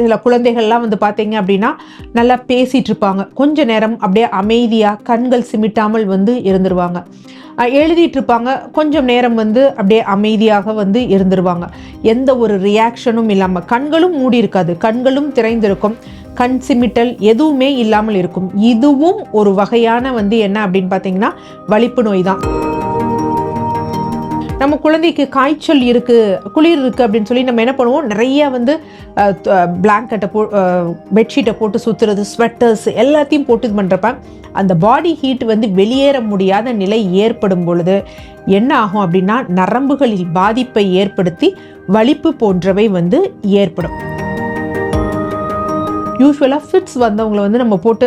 சில குழந்தைகள்லாம் வந்து பார்த்தீங்க அப்படின்னா நல்லா பேசிகிட்டு இருப்பாங்க கொஞ்ச நேரம் அப்படியே அமைதியாக கண்கள் சிமிட்டாமல் வந்து இருந்துருவாங்க. எழுதிட்டு இருப்பாங்க கொஞ்சம் நேரம் வந்து அப்படியே அமைதியாக வந்து இருந்துருவாங்க. எந்த ஒரு ரியாக்ஷனும் இல்லாமல் கண்களும் மூடி இருக்காது. கண்களும் திறந்திருக்கும் கண் சிமிட்டல் எதுவுமே இல்லாமல் இருக்கும். இதுவும் ஒரு வகையான வந்து என்ன அப்படின்னு பார்த்தீங்கன்னா வலிப்பு நோய் தான். நம்ம குழந்தைக்கு காய்ச்சல் இருக்குது குளிர் இருக்குது அப்படின்னு சொல்லி நம்ம என்ன பண்ணுவோம்? நிறைய வந்து பிளாங்கெட்டை போ பெட்ஷீட்டை போட்டு சுற்றுறது ஸ்வெட்டர்ஸ் எல்லாத்தையும் போட்டு இது பண்ணுறப்ப அந்த பாடி ஹீட் வந்து வெளியேற முடியாத நிலை ஏற்படும் பொழுது என்ன ஆகும் அப்படின்னா நரம்புகளில் பாதிப்பை ஏற்படுத்தி வலிப்பு போன்றவை வந்து ஏற்படும். யூஸ்வலாக ஃபிட்ஸ் வந்தவங்களை வந்து நம்ம போட்டு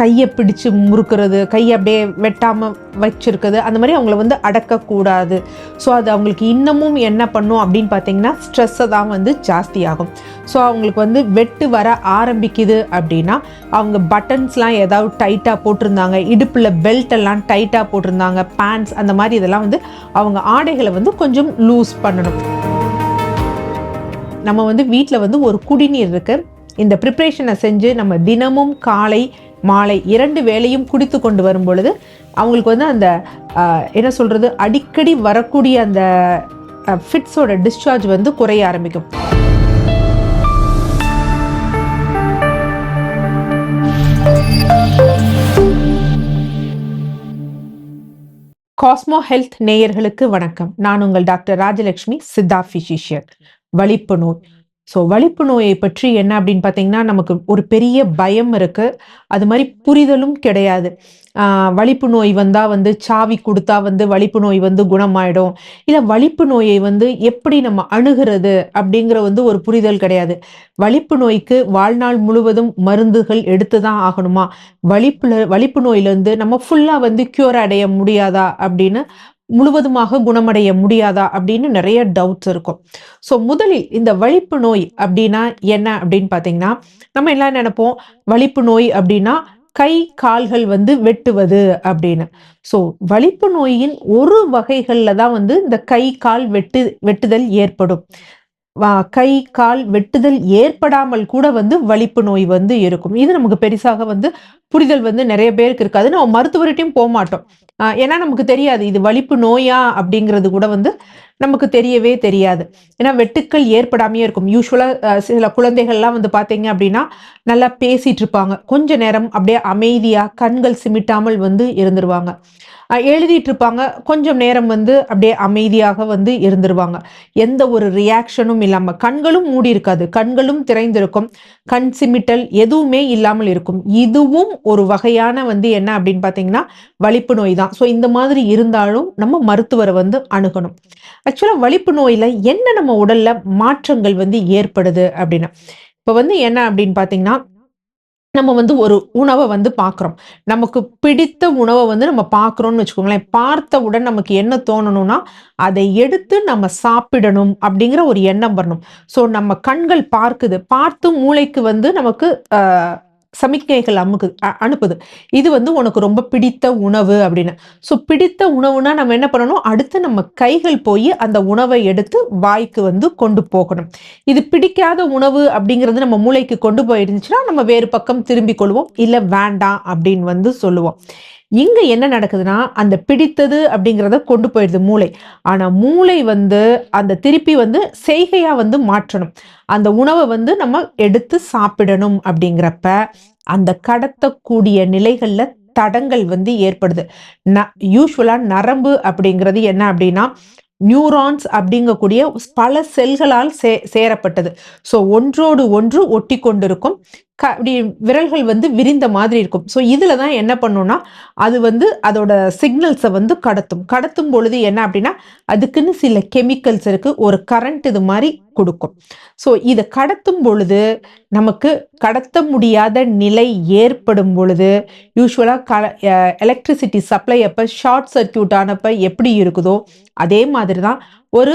கையை பிடிச்சு முறுக்கிறது கையை அப்படியே வெட்டாமல் வச்சுருக்குது அந்த மாதிரி அவங்கள வந்து அடக்கக்கூடாது. ஸோ அது அவங்களுக்கு இன்னமும் என்ன பண்ணும் அப்படின்னு பார்த்தீங்கன்னா ஸ்ட்ரெஸ்ஸை தான் வந்து ஜாஸ்தியாகும். ஸோ அவங்களுக்கு வந்து வெட்டு வர ஆரம்பிக்குது அப்படின்னா அவங்க பட்டன்ஸ்லாம் ஏதாவது டைட்டாக போட்டிருந்தாங்க இடுப்பில் பெல்ட் எல்லாம் டைட்டாக போட்டிருந்தாங்க பேண்ட்ஸ் அந்த மாதிரி இதெல்லாம் வந்து அவங்க ஆடைகளை வந்து கொஞ்சம் லூஸ் பண்ணணும். நம்ம வந்து வீட்டில் வந்து ஒரு குடிநீர் இருக்குது இந்த ப்ரிப்ரேஷனை செஞ்சு நம்ம தினமும் காலை மாலை இரண்டு வேளையும் குடித்து கொண்டு வரும் பொழுது அவங்களுக்கு வந்து அந்த ஆஹ், என்ன சொல்கிறது அடிக்கடி வரக்கூடிய அந்த ஃபிட்ஸோட டிஸ்சார்ஜ் வந்து குறைய ஆரம்பிக்கும். காஸ்மோ ஹெல்த் நேயர்களுக்கு வணக்கம். நான் உங்கள் டாக்டர் ராஜலட்சுமி சித்தா ஃபிசிஷியன் வலிப்பு நோய். ஸோ வலிப்பு நோயை பற்றி என்ன அப்படின்னு பார்த்தீங்கன்னா நமக்கு ஒரு பெரிய பயம் இருக்குது அது மாதிரி புரிதலும் கிடையாது. வலிப்பு நோய் வந்தால் வந்து சாவி கொடுத்தா வந்து வலிப்பு நோய் வந்து குணமாயிடும். இல்லை வலிப்பு நோயை வந்து எப்படி நம்ம அணுகிறது அப்படிங்கிற வந்து ஒரு புரிதல் கிடையாது. வலிப்பு நோய்க்கு வாழ்நாள் முழுவதும் மருந்துகள் எடுத்து தான் ஆகணுமா? வலிப்புல வலிப்பு நோயிலேருந்து நம்ம ஃபுல்லாக வந்து க்யூர் அடைய முடியாதா அப்படின்னு முழுவதுமாக குணமடைய முடியாதா அப்படின்னு நிறைய டவுட்ஸ் இருக்கும். ஸோ முதலில் இந்த வலிப்பு நோய் அப்படின்னா என்ன அப்படின்னு பார்த்தீங்கன்னா நம்ம எல்லாம் நினைப்போம்? வலிப்பு நோய் அப்படின்னா கை கால்கள் வந்து வெட்டுவது அப்படின்னு. ஸோ வலிப்பு நோயின் ஒரு வகைகளில் தான் வந்து இந்த கை கால் வெட்டு வெட்டுதல் ஏற்படும். வா- கை கால் வெட்டுதல் ஏற்படாமல் கூட வந்து வலிப்பு நோய் வந்து இருக்கும். இது நமக்கு பெருசாக வந்து புரிதல் வந்து நிறைய பேருக்கு இருக்காது. நம்ம மருத்துவர்கிட்டையும் போக மாட்டோம். ஏன்னா நமக்கு தெரியாது. இது வலிப்பு நோயா அப்படிங்கிறது கூட வந்து நமக்கு தெரியவே தெரியாது. ஏன்னா வெட்டுக்கள் ஏற்படாமையே இருக்கும். யூஸ்வலாக சில குழந்தைகள்லாம் வந்து பார்த்தீங்க அப்படின்னா நல்லா பேசிட்டு இருப்பாங்க. கொஞ்ச நேரம் அப்படியே அமைதியாக கண்கள் சிமிட்டாமல் வந்து இருந்துருவாங்க. எழுதிட்டு இருப்பாங்க. கொஞ்சம் நேரம் வந்து அப்படியே அமைதியாக வந்து இருந்துருவாங்க. எந்த ஒரு ரியாக்ஷனும் இல்லாமல் கண்களும் மூடி இருக்காது. கண்களும் திறந்திருக்கும் கண் சிமிட்டல் எதுவுமே இல்லாமல் இருக்கும். இதுவும் ஒரு வகையான வந்து என்ன அப்படின்னு பார்த்தீங்கன்னா வலிப்பு நோய் தான். ஸோ இந்த மாதிரி இருந்தாலும் நம்ம மருத்துவரை வந்து அணுகணும். ஆக்சுவலாக வலிப்பு நோயில் என்ன நம்ம உடலில் மாற்றங்கள் வந்து ஏற்படுது அப்படின்னு. இப்போ வந்து என்ன அப்படின்னு பார்த்தீங்கன்னா நம்ம வந்து ஒரு உணவை வந்து பார்க்குறோம் நமக்கு பிடித்த உணவை வந்து நம்ம பார்க்குறோம்னு வச்சுக்கோங்களேன். பார்த்தவுடன் நமக்கு என்ன தோணணும்னா அதை எடுத்து நம்ம சாப்பிடணும் அப்படிங்கிற ஒரு எண்ணம் வரணும். ஸோ நம்ம கண்கள் பார்க்குது. பார்த்து மூளைக்கு வந்து நமக்கு ஆஹ், சமிக்ஞைகள் அமுக்கு அனுப்புது. இது வந்து உனக்கு ரொம்ப பிடித்த உணவு அப்படின்னு. ஸோ பிடித்த உணவுனா நம்ம என்ன பண்ணணும்? அடுத்து நம்ம கைகள் போய் அந்த உணவை எடுத்து வாய்க்கு வந்து கொண்டு போகணும். இது பிடிக்காத உணவு அப்படிங்கிறது நம்ம மூளைக்கு கொண்டு போயிருந்துச்சுன்னா நம்ம வேறு பக்கம் திரும்பிக் கொள்வோம். இல்லை வேண்டாம் அப்படின்னு வந்து சொல்லுவோம். இங்கே என்ன நடக்குதுன்னா அந்த பிடித்தது அப்படிங்கிறத கொண்டு போயிடுது மூளை. ஆனால் மூளை வந்து அந்த திருப்பி வந்து செய்கையாக வந்து மாற்றணும். அந்த உணவை வந்து நம்ம எடுத்து சாப்பிடணும் அப்படிங்கிறப்ப அந்த கடத்தக்கூடிய நிலைகளில் தடங்கள் வந்து ஏற்படுது. ந யூஸ்வலாக நரம்பு அப்படிங்கிறது என்ன அப்படின்னா நியூரான்ஸ் அப்படிங்கக்கூடிய பல செல்களால் சே சேரப்பட்டது. ஸோ ஒன்றோடு ஒன்று ஒட்டி கொண்டிருக்கும். க அப்படி விரல்கள் வந்து விரிந்த மாதிரி இருக்கும். ஸோ இதில் தான் என்ன பண்ணும்னா அது வந்து அதோட சிக்னல்ஸை வந்து கடத்தும். கடத்தும் பொழுது என்ன அப்படின்னா அதுக்குன்னு சில கெமிக்கல்ஸ் இருக்குது ஒரு கரண்ட் இது மாதிரி கொடுக்கும். ஸோ இதை கடத்தும் பொழுது நமக்கு கடத்த முடியாத நிலை ஏற்படும் பொழுது யூஸ்வலாக க எலக்ட்ரிசிட்டி சப்ளை அப்போ ஷார்ட் சர்க்கியூட் ஆனப்போ எப்படி இருக்குதோ அதே மாதிரி தான் ஒரு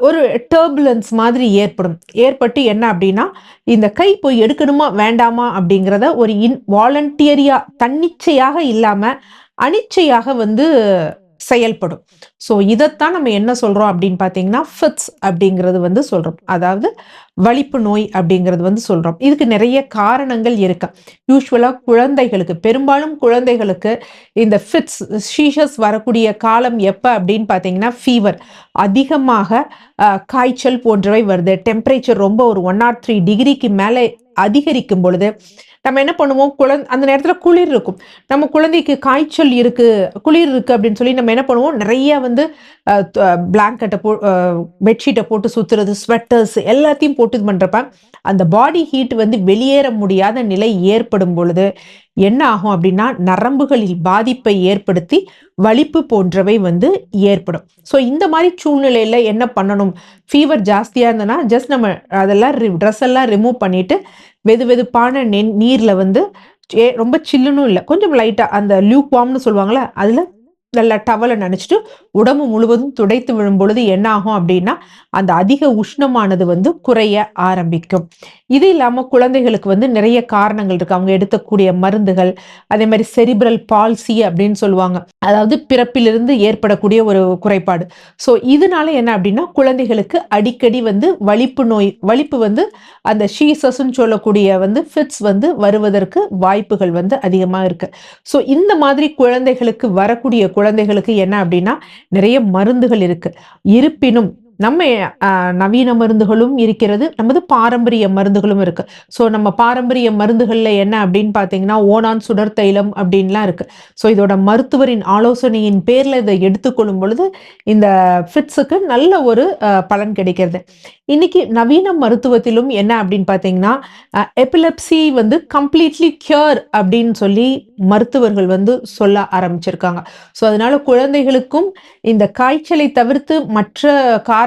ஒரு டர்புலன்ஸ் மாதிரி ஏற்படும். ஏற்பட்டு என்ன அப்படின்னா இந்த கை போய் எடுக்கணுமா வேண்டாமா அப்படிங்கிறத ஒரு இன் வாலண்டியரியா தன்னிச்சையாக இல்லாம அனிச்சையாக வந்து செயல்படும். ஸோ இதைத்தான் நம்ம என்ன சொல்கிறோம் அப்படின்னு பார்த்தீங்கன்னா ஃபிட்ஸ் அப்படிங்கிறது வந்து சொல்கிறோம் அதாவது வலிப்பு நோய் அப்படிங்கிறது வந்து சொல்கிறோம் இதுக்கு நிறைய காரணங்கள் இருக்கு. யூஸ்வலாக குழந்தைகளுக்கு பெரும்பாலும் குழந்தைகளுக்கு இந்த ஃபிட்ஸ் ஷீஷஸ் வரக்கூடிய காலம் எப்போ அப்படின்னு பார்த்தீங்கன்னா ஃபீவர் அதிகமாக காய்ச்சல் போன்றவை வருது. டெம்பரேச்சர் ரொம்ப ஒரு ஒன் நாட் த்ரீ டிகிரிக்கு மேலே அதிகரிக்கும் பொழுது நம்ம என்ன பண்ணுவோம்? குழந் அந்த நேரத்தில் குளிர் இருக்கும். நம்ம குழந்தைக்கு காய்ச்சல் இருக்குது குளிர் இருக்குது அப்படின்னு சொல்லி நம்ம என்ன பண்ணுவோம்? நிறைய வந்து பிளாங்கெட்டை போ பெட்ஷீட்டை போட்டு சுற்றுறது ஸ்வெட்டர்ஸ் எல்லாத்தையும் போட்டு இது பண்ணுறப்ப அந்த பாடி ஹீட் வந்து வெளியேற முடியாத நிலை ஏற்படும் பொழுது என்ன ஆகும் அப்படின்னா நரம்புகளில் பாதிப்பை ஏற்படுத்தி வலிப்பு போன்றவை வந்து ஏற்படும். ஸோ இந்த மாதிரி சூழ்நிலையில் என்ன பண்ணணும்? ஃபீவர் ஜாஸ்தியாக இருந்ததுன்னா ஜஸ்ட் நம்ம அதெல்லாம் ட்ரெஸ் எல்லாம் ரிமூவ் பண்ணிவிட்டு வெது வெதுப்பான நெ நீரில் வந்து ரொம்ப சில்லுன்னு இல்லை. கொஞ்சம் லைட்டாக அந்த லியூக் வார்ம்னு சொல்லுவாங்கள்ல அதில் நல்லா டவலை நினச்சிட்டு உடம்பு முழுவதும் துடைத்து விழும் பொழுது என்ன ஆகும் அப்படின்னா அந்த அதிக உஷ்ணமானது வந்து குறைய ஆரம்பிக்கும். இது இல்லாமல் குழந்தைகளுக்கு வந்து நிறைய காரணங்கள் இருக்கு. அவங்க எடுக்கக்கூடிய மருந்துகள் அதே மாதிரி செரிபிரல் பால்சி அப்படின்னு சொல்லுவாங்க. அதாவது பிறப்பிலிருந்து ஏற்படக்கூடிய ஒரு குறைபாடு. ஸோ இதனால என்ன அப்படின்னா குழந்தைகளுக்கு அடிக்கடி வந்து வலிப்பு நோய் வலிப்பு வந்து அந்த ஷீசஸ்ன்னு சொல்லக்கூடிய வந்து ஃபிட்ஸ் வந்து வருவதற்கு வாய்ப்புகள் வந்து அதிகமாக இருக்கு. ஸோ இந்த மாதிரி குழந்தைகளுக்கு வரக்கூடிய குழந்தைகளுக்கு என்ன அப்படின்னா நிறைய மருந்துகள் இருக்கு. இருப்பினும் நம்ம அஹ், நவீன மருந்துகளும் இருக்கிறது. நமது பாரம்பரிய மருந்துகளும் இருக்கு. ஸோ நம்ம பாரம்பரிய மருந்துகள்ல என்ன அப்படின்னு பார்த்தீங்கன்னா ஓனான் சுடர் தைலம் அப்படின்லாம் இருக்கு. ஸோ இதோட மருத்துவரின் ஆலோசனையின் பேர்ல இதை எடுத்துக்கொள்ளும் பொழுது இந்த ஃபிட்ஸுக்கு நல்ல ஒரு அஹ், பலன் கிடைக்கிறது. இன்னைக்கு நவீன மருத்துவத்திலும் என்ன அப்படின்னு பார்த்தீங்கன்னா எபிலப்சி வந்து கம்ப்ளீட்லி கியூர் அப்படின்னு சொல்லி மருத்துவர்கள் வந்து சொல்ல ஆரம்பிச்சிருக்காங்க. ஸோ அதனால குழந்தைகளுக்கும் இந்த காய்ச்சலை தவிர்த்து மற்ற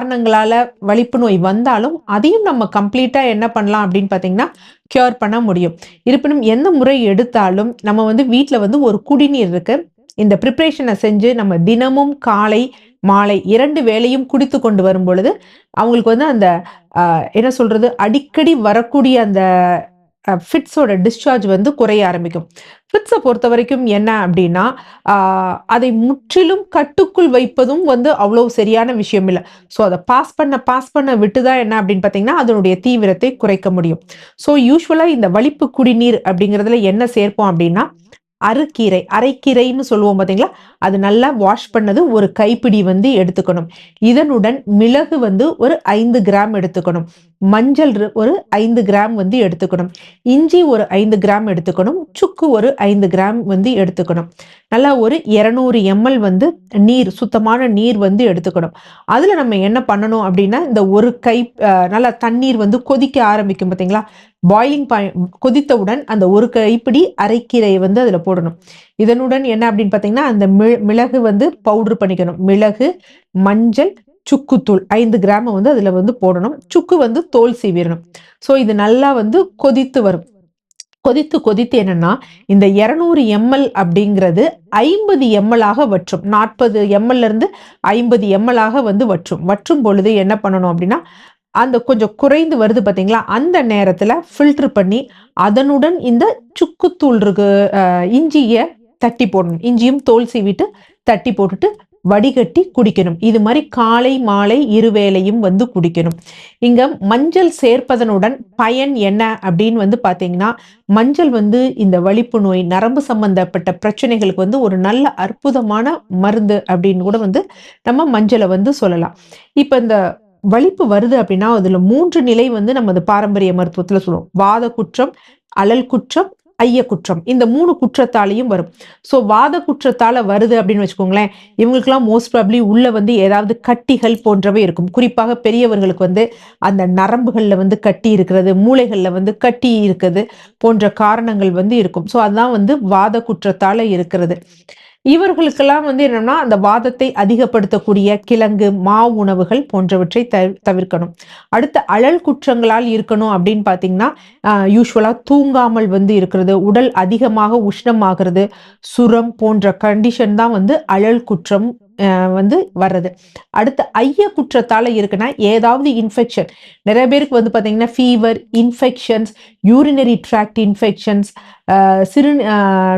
காரணங்களால் வலிப்பு நோய் வந்தாலும் அதையும் நம்ம கம்ப்ளீட்டாக என்ன பண்ணலாம் அப்படின்னு பார்த்தீங்கன்னா க்யூர் பண்ண முடியும். இருப்பினும் எந்த முறை எடுத்தாலும் நம்ம வந்து வீட்டில் வந்து ஒரு குடிநீர் இருக்கு. இந்த ப்ரிப்ரேஷனை செஞ்சு நம்ம தினமும் காலை மாலை இரண்டு வேளையும் குடித்து கொண்டு வரும் பொழுது அவங்களுக்கு வந்து அந்த என்ன சொல்றது அடிக்கடி வரக்கூடிய அந்த ஃபிட்ஸோட டிஸ்சார்ஜ் வந்து குறைய ஆரம்பிக்கும். ஃபிட்ஸை பொறுத்த வரைக்கும் என்ன அப்படின்னா அதை முற்றிலும் கட்டுக்குள் வைப்பதும் வந்து அவ்வளோ சரியான விஷயம் இல்லை. ஸோ அதை பாஸ் பண்ண பாஸ் பண்ண விட்டு தான் என்ன அப்படின்னு பார்த்தீங்கன்னா அதனுடைய தீவிரத்தை குறைக்க முடியும். ஸோ யூஸ்வலாக இந்த வலிப்பு குடிநீர் அப்படிங்கிறதுல என்ன சேர்ப்போம் அப்படின்னா அறுக்கீரை அரைக்கீரைன்னு சொல்லுவோம் பார்த்தீங்களா அது நல்லா வாஷ் பண்ணது ஒரு கைப்பிடி வந்து எடுத்துக்கணும். இதனுடன் மிளகு வந்து ஒரு ஐந்து கிராம் எடுத்துக்கணும். மஞ்சள் ஒரு ஐந்து கிராம் வந்து எடுத்துக்கணும். இஞ்சி ஒரு ஐந்து கிராம் எடுத்துக்கணும். சுக்கு ஒரு ஐந்து கிராம் வந்து எடுத்துக்கணும். நல்லா ஒரு இரநூறு எம்எல் வந்து நீர் சுத்தமான நீர் வந்து எடுத்துக்கணும். அதில் நம்ம என்ன பண்ணணும் அப்படின்னா இந்த ஒரு கை நல்லா தண்ணீர் வந்து கொதிக்க ஆரம்பிக்கும் பார்த்தீங்களா பாயிலிங் பாய் கொதித்தவுடன் அந்த ஒரு கைப்பிடி அரைக்கீரையை வந்து அதில் போடணும். இதனுடன் என்ன அப்படின்னு பார்த்தீங்கன்னா அந்த மி மிளகு வந்து பவுடர் பண்ணிக்கணும். மிளகு மஞ்சள் சுக்குத்தூள் ஐந்து கிராம் வந்து அதில் வந்து போடணும். சுக்கு வந்து தோல் சீவிடணும் ஸோ இது நல்லா வந்து கொதித்து வரும். கொதித்து கொதித்து என்னன்னா இந்த இரநூறு எம்எல் அப்படிங்கிறது ஐம்பது எம்எல்லாக வற்றும். நாற்பது எம்எல்ல இருந்து ஐம்பது எம்எல்லாக வந்து வற்றும். வற்றும் பொழுது என்ன பண்ணணும் அப்படின்னா அந்த கொஞ்சம் குறைந்து வருது பார்த்தீங்களா அந்த நேரத்தில் ஃபில்டர் பண்ணி அதனுடன் இந்த சுக்குத்தூள் இருக்கு இஞ்சியை தட்டி போடணும். இஞ்சியும் தோல் சீவிட்டு தட்டி போட்டுட்டு வடிகட்டி குடிக்கணும். இது மாதிரி காலை மாலை இருவேளையும் வந்து குடிக்கணும். இங்க மஞ்சள் சேர்ப்பதனுடன் பயன் என்ன அப்படின்னு வந்து பாத்தீங்கன்னா மஞ்சள் வந்து இந்த வலிப்பு நோய் நரம்பு சம்பந்தப்பட்ட பிரச்சனைகளுக்கு வந்து ஒரு நல்ல அற்புதமான மருந்து அப்படின்னு கூட வந்து நம்ம மஞ்சளை வந்து சொல்லலாம். இப்ப இந்த வலிப்பு வருது அப்படின்னா அதுல மூன்று நிலை வந்து நம்ம பாரம்பரிய மருத்துவத்துல சொல்லுவோம். வாத குற்றம் அழல் குற்றம் ஐய குற்றம் இந்த மூணு குற்றத்தாலையும் வரும். ஸோ வாத குற்றத்தால வருது அப்படின்னு வச்சுக்கோங்களேன் இவங்களுக்குலாம் மோஸ்ட் ப்ராப்ளி உள்ள வந்து ஏதாவது கட்டிகள் போன்றவை இருக்கும். குறிப்பாக பெரியவர்களுக்கு வந்து அந்த நரம்புகளில் வந்து கட்டி இருக்கிறது மூளைகளில் வந்து கட்டி இருக்குது போன்ற காரணங்கள் வந்து இருக்கும். ஸோ அதுதான் வந்து வாத குற்றத்தால இருக்கிறது. இவர்களுக்கெல்லாம் வந்து என்னன்னா அந்த வாதத்தை அதிகப்படுத்தக்கூடிய கிழங்கு மா உணவுகள் போன்றவற்றை தவிர்க்கணும். அடுத்த அழல் குற்றங்களால் இருக்கணும் அப்படின்னு பார்த்தீங்கன்னா யூஸ்வலா தூங்காமல் வந்து இருக்கிறது உடல் அதிகமாக உஷ்ணமாகிறது சுரம் போன்ற கண்டிஷன் தான் வந்து அழல் குற்றம் வந்து வர்றது. அடுத்து ஐய குற்றத்தால் இருக்குன்னா ஏதாவது இன்ஃபெக்ஷன் நிறைய பேருக்கு வந்து பார்த்தீங்கன்னா fever infections urinary tract infections சிறு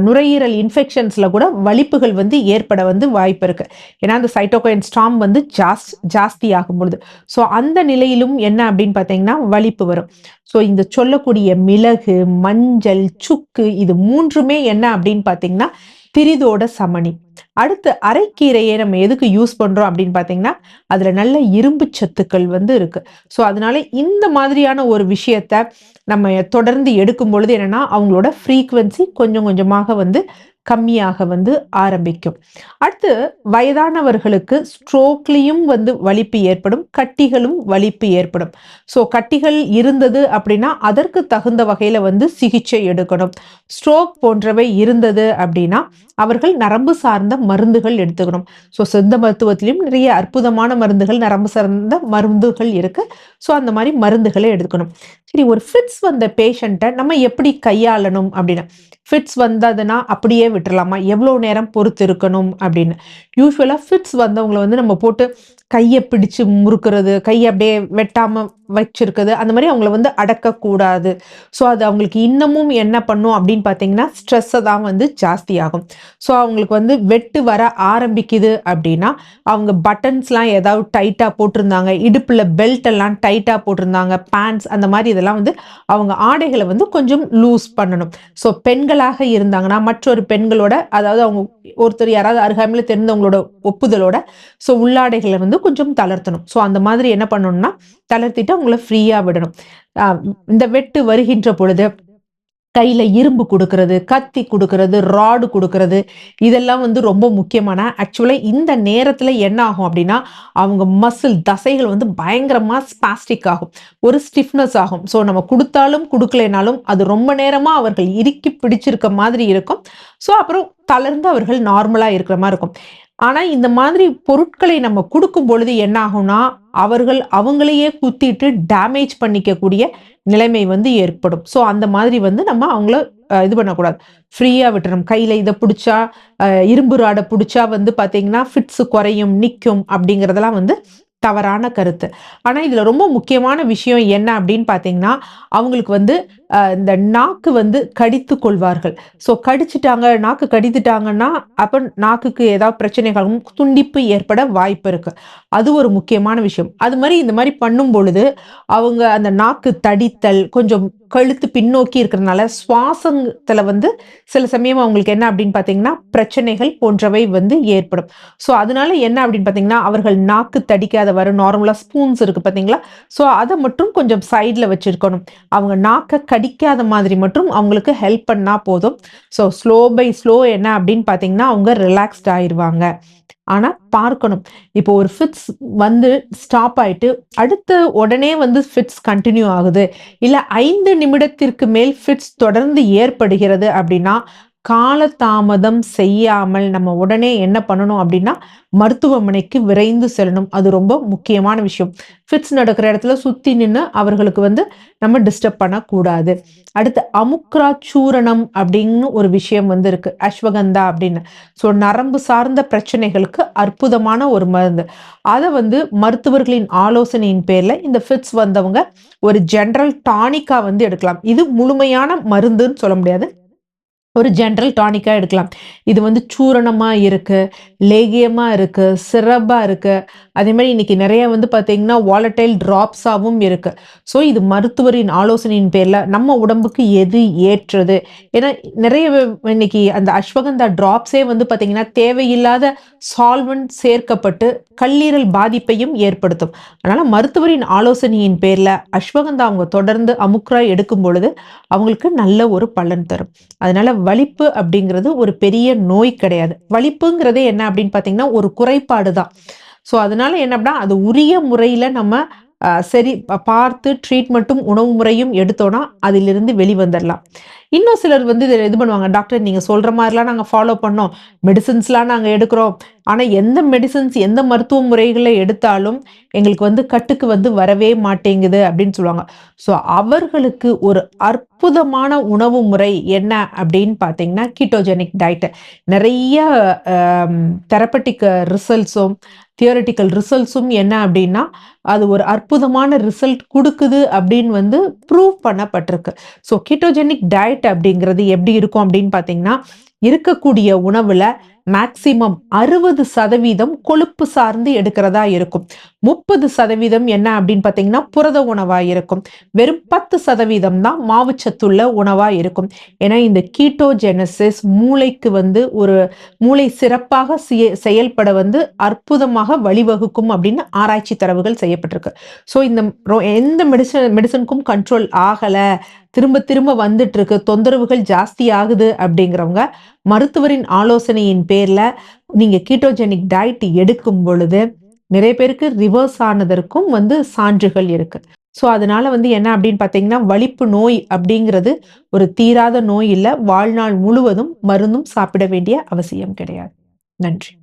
நுரையீரல் இன்ஃபெக்ஷன்ஸில் கூட வலிப்புகள் வந்து ஏற்பட வந்து வாய்ப்பு இருக்குது ஏன்னா அந்த சைட்டோகைன் ஸ்டாம் வந்து ஜாஸ் ஜாஸ்தி ஆகும் பொழுது. ஸோ அந்த நிலையிலும் என்ன அப்படின்னு பார்த்தீங்கன்னா வலிப்பு வரும். ஸோ இந்த சொல்லக்கூடிய மிளகு மஞ்சள் சுக்கு இது மூன்றுமே என்ன அப்படின்னு பார்த்தீங்கன்னா பிரிதோட சமணி. அடுத்து அரைக்கீரையை நம்ம எதுக்கு யூஸ் பண்றோம் அப்படின்னு பாத்தீங்கன்னா அதுல நல்ல இரும்பு சத்துக்கள் வந்து இருக்கு. ஸோ அதனால இந்த மாதிரியான ஒரு விஷயத்த நம்ம தொடர்ந்து எடுக்கும் பொழுது என்னன்னா அவங்களோட ஃப்ரீக்குவென்சி கொஞ்சம் கொஞ்சமாக வந்து கம்மியாக வந்து ஆரம்பிக்கும். அடுத்து வயதானவர்களுக்கு ஸ்ட்ரோக்லேயும் வந்து வலிப்பு ஏற்படும் கட்டிகளும் வலிப்பு ஏற்படும். ஸோ கட்டிகள் இருந்தது அப்படின்னா அதற்கு தகுந்த வகையில் வந்து சிகிச்சை எடுக்கணும். ஸ்ட்ரோக் போன்றவை இருந்தது அப்படின்னா அவர்கள் நரம்பு சார்ந்த மருந்துகள் எடுத்துக்கணும். ஸோ சித்த மருத்துவத்திலையும் நிறைய அற்புதமான மருந்துகள் நரம்பு சார்ந்த மருந்துகள் இருக்கு. ஸோ அந்த மாதிரி மருந்துகளை எடுத்துக்கணும். சரி ஒரு ஃபிட்ஸ் வந்த பேஷண்ட்டை நம்ம எப்படி கையாளணும் அப்படின்னு ஃபிட்ஸ் வந்ததுன்னா அப்படியே விட்டுறலாமா? எவ்வளோ நேரம் பொறுத்து இருக்கணும் அப்படின்னு யூஸ்வலாக ஃபிட்ஸ் வந்தவங்களை வந்து நம்ம போட்டு கையை பிடிச்சு முறுக்கிறது கையை அப்படியே வெட்டாம வச்சிருக்குது அந்த மாதிரி அவங்கள வந்து அடக்கக்கூடாது. ஸோ அது அவங்களுக்கு இன்னமும் என்ன பண்ணும் அப்படின்னு பார்த்தீங்கன்னா ஸ்ட்ரெஸ்ஸை தான் வந்து ஜாஸ்தி ஆகும் ஸோ அவங்களுக்கு வந்து வெட்டு வர ஆரம்பிக்குது அப்படின்னா அவங்க பட்டன்ஸ்லாம் ஏதாவது டைட்டாக போட்டிருந்தாங்க இடுப்பில் பெல்ட் எல்லாம் டைட்டாக போட்டிருந்தாங்க பேண்ட்ஸ் அந்த மாதிரி இதெல்லாம் வந்து அவங்க ஆடைகளை வந்து கொஞ்சம் லூஸ் பண்ணணும். ஸோ பெண்களாக இருந்தாங்கன்னா மற்றொரு பெண்களோட அதாவது அவங்க ஒருத்தர் யாராவது அருகாமையில் தெரிந்தவங்களோட ஒப்புதலோட ஸோ உள்ளாடைகளை வந்து கொஞ்சம் தளர்த்தணும். ஸோ அந்த மாதிரி என்ன பண்ணணும்னா தளர்த்திட்டு அவங்கள ஃப்ரீயாக விடணும். இந்த வெட்டு வருகின்ற பொழுது கையில் இரும்பு கொடுக்கறது கத்தி கொடுக்கறது ராடு கொடுக்கறது இதெல்லாம் வந்து ரொம்ப முக்கியமான ஆக்சுவலாக இந்த நேரத்தில் என்ன ஆகும் அப்படின்னா அவங்க மசில் தசைகள் வந்து பயங்கரமாக ஸ்பாஸ்டிக் ஆகும். ஒரு ஸ்டிஃப்னஸ் ஆகும். ஸோ நம்ம கொடுத்தாலும் கொடுக்கலைனாலும் அது ரொம்ப நேரமாக அவர்கள் இறுக்கி பிடிச்சிருக்க மாதிரி இருக்கும். ஸோ அப்புறம் தளர்ந்து அவர்கள் நார்மலாக இருக்கிற மாதிரி இருக்கும். ஆனால் இந்த மாதிரி பொருட்களை நம்ம கொடுக்கும் பொழுது என்ன ஆகும்னா அவர்கள் அவங்களையே குத்திட்டு டேமேஜ் பண்ணிக்கக்கூடிய நிலைமை வந்து ஏற்படும். ஸோ அந்த மாதிரி வந்து நம்ம அவங்கள இது பண்ணக்கூடாது. ஃப்ரீயாக விட்டுறணும். கையில் இதை பிடிச்சா இரும்பு ராடை பிடிச்சா வந்து பார்த்திங்கன்னா ஃபிட்ஸு குறையும் நிற்கும் அப்படிங்கிறதெல்லாம் வந்து தவறான கருத்து. ஆனால் இதில் ரொம்ப முக்கியமான விஷயம் என்ன அப்படின்னு பார்த்தீங்கன்னா அவங்களுக்கு வந்து இந்த நாக்கு வந்து கடித்து கொள்வார்கள் ஸோ கடிச்சிட்டாங்க நாக்கு கடித்துட்டாங்கன்னா அப்போ நாக்குக்கு ஏதாவது பிரச்சனைகளும் துண்டிப்பு ஏற்பட வாய்ப்பு இருக்குது அது ஒரு முக்கியமான விஷயம். அது மாதிரி இந்த மாதிரி பண்ணும் பொழுது அவங்க அந்த நாக்கு தடித்தல் கொஞ்சம் கழுத்து பின்னோக்கி இருக்கிறதுனால சுவாசத்தில் வந்து சில சமயம் அவங்களுக்கு என்ன அப்படின்னு பார்த்தீங்கன்னா பிரச்சனைகள் போன்றவை வந்து ஏற்படும். ஸோ அதனால என்ன அப்படின்னு பார்த்தீங்கன்னா அவர்கள் நாக்கு தடிக்காத வர நார்மலாக ஸ்பூன்ஸ் இருக்குது பார்த்தீங்களா ஸோ அதை மட்டும் கொஞ்சம் சைடில் வச்சுருக்கணும். அவங்க நாக்கை படிக்காத மாதிரி மட்டும் அவங்களுக்கு ஹெல்ப் பண்ணால் போதும். ஸோ ஸ்லோ பை ஸ்லோ என்ன அப்படின்னு பார்த்தீங்கன்னா அவங்க ரிலாக்ஸ்ட் ஆயிடுவாங்க ஆனால் பார்க்கணும். இப்போ ஒரு ஃபிட்ஸ் வந்து ஸ்டாப் ஆயிட்டு அடுத்து உடனே வந்து ஃபிட்ஸ் கண்டினியூ ஆகுது. இல்லை ஐந்து நிமிடத்திற்கு மேல் ஃபிட்ஸ் தொடர்ந்து ஏற்படுகிறது அப்படின்னா காலதாமதம் செய்யாமல் நம்ம உடனே என்ன பண்ணணும் அப்படின்னா மருத்துவமனைக்கு விரைந்து செல்லணும். அது ரொம்ப முக்கியமான விஷயம். ஃபிட்ஸ் நடக்கிற இடத்துல சுற்றி நின்று அவர்களுக்கு வந்து நம்ம டிஸ்டர்ப் பண்ணக்கூடாது. அடுத்து அமுக்ரா சூரணம் அப்படின்னு ஒரு விஷயம் வந்து இருக்கு. அஸ்வகந்தா அப்படின்னு. ஸோ நரம்பு சார்ந்த பிரச்சனைகளுக்கு அற்புதமான ஒரு மருந்து. அதை வந்து மருத்துவர்களின் ஆலோசனையின் பேரில் இந்த ஃபிட்ஸ் வந்தவங்க ஒரு ஜென்ரல் டானிக்காக வந்து எடுக்கலாம். இது முழுமையான மருந்துன்னு சொல்ல முடியாது. ஒரு ஜென்ரல் டானிக்காக எடுக்கலாம். இது வந்து சூரணமாக இருக்குது லேகியமாக இருக்குது சிறப்பாக இருக்குது அதே மாதிரி இன்றைக்கி நிறைய வந்து பார்த்திங்கன்னா வாலட்டைல் ட்ராப்ஸாகவும் இருக்குது ஸோ இது மருத்துவரின் ஆலோசனையின் பேரில் நம்ம உடம்புக்கு எது ஏற்றது? ஏன்னா நிறைய இன்னைக்கு அந்த அஸ்வகந்தா ட்ராப்ஸே வந்து பார்த்திங்கன்னா தேவையில்லாத சால்வன்ட் சேர்க்கப்பட்டு கல்லீரல் பாதிப்பையும் ஏற்படுத்தும். அதனால் மருத்துவரின் ஆலோசனையின் பேரில் அஸ்வகந்தா அவங்க தொடர்ந்து அமுக்ரா எடுக்கும் பொழுது அவங்களுக்கு நல்ல ஒரு பலன் தரும். அதனால் வலிப்பு அப்படிங்கிறது ஒரு பெரிய நோய் கிடையாது. வலிப்புங்கிறது என்ன அப்படின்னு பார்த்தீங்கன்னா ஒரு குறைபாடு தான் ஸோ அதனால என்ன அப்படின்னா அது உரிய முறையில் நம்ம சரி பார்த்து ட்ரீட்மெண்ட்டும் உணவு முறையும் எடுத்தோன்னா அதிலிருந்து வெளிவந்துடலாம் இன்னும் சிலர் வந்து இதை இது பண்ணுவாங்க டாக்டர் நீங்கள் சொல்கிற மாதிரிலாம் நாங்கள் ஃபாலோ பண்ணோம். மெடிசன்ஸ்லாம் நாங்கள் எடுக்கிறோம். ஆனால் எந்த மெடிசின்ஸ் எந்த மருத்துவ முறைகளை எடுத்தாலும் எங்களுக்கு வந்து கட்டுக்கு வந்து வரவே மாட்டேங்குது அப்படின்னு சொல்லுவாங்க. ஸோ அவர்களுக்கு ஒரு அற்புதமான உணவு முறை என்ன அப்படின்னு பார்த்தீங்கன்னா கீட்டோஜெனிக் டயட்டு நிறைய தெரப்பட்டிக் ரிசல்ட்ஸும் தியோரிட்டிக்கல் ரிசல்ட்ஸும் என்ன அப்படின்னா அது ஒரு அற்புதமான ரிசல்ட் கொடுக்குது அப்படின்னு வந்து ப்ரூவ் பண்ணப்பட்டிருக்கு. ஸோ கீட்டோஜெனிக் டயட் அப்படிங்கிறது எப்படி இருக்கும் அப்படின்னு பார்த்தீங்கன்னா இருக்கக்கூடிய உணவில் மேக்சிமம் அறுபது சதவீதம் கொழுப்பு சார்ந்து எடுக்கிறதா இருக்கும். முப்பது சதவீதம் என்ன அப்படின்னு பார்த்தீங்கன்னா புரத உணவாக இருக்கும். வெறும் பத்து சதவீதம் தான் மாவுச்சத்துள்ள உணவாக இருக்கும். ஏன்னா இந்த கீட்டோஜெனசிஸ் மூளைக்கு வந்து ஒரு மூளை சிறப்பாக செயல்பட வந்து அற்புதமாக வழிவகுக்கும் அப்படின்னு ஆராய்ச்சி தரவுகள் செய்யப்பட்டிருக்கு. ஸோ இந்த எந்த மெடிசன் மெடிசனுக்கும் கண்ட்ரோல் ஆகலை. திரும்ப திரும்ப வந்துட்டு இருக்கு தொந்தரவுகள் ஜாஸ்தி ஆகுது அப்படிங்கிறவங்க மருத்துவரின் ஆலோசனையின் பேரில் நீங்கள் கீட்டோஜெனிக் டயட் எடுக்கும் பொழுது நிறைய பேருக்கு ரிவர்ஸ் ஆனதற்கும் வந்து சான்றுகள் இருக்குது ஸோ அதனால வந்து என்ன அப்படின்னு பார்த்தீங்கன்னா வலிப்பு நோய் அப்படிங்கிறது ஒரு தீராத நோய் இல்லை வாழ்நாள் முழுவதும் மருந்தும் சாப்பிட வேண்டிய அவசியம் கிடையாது. நன்றி.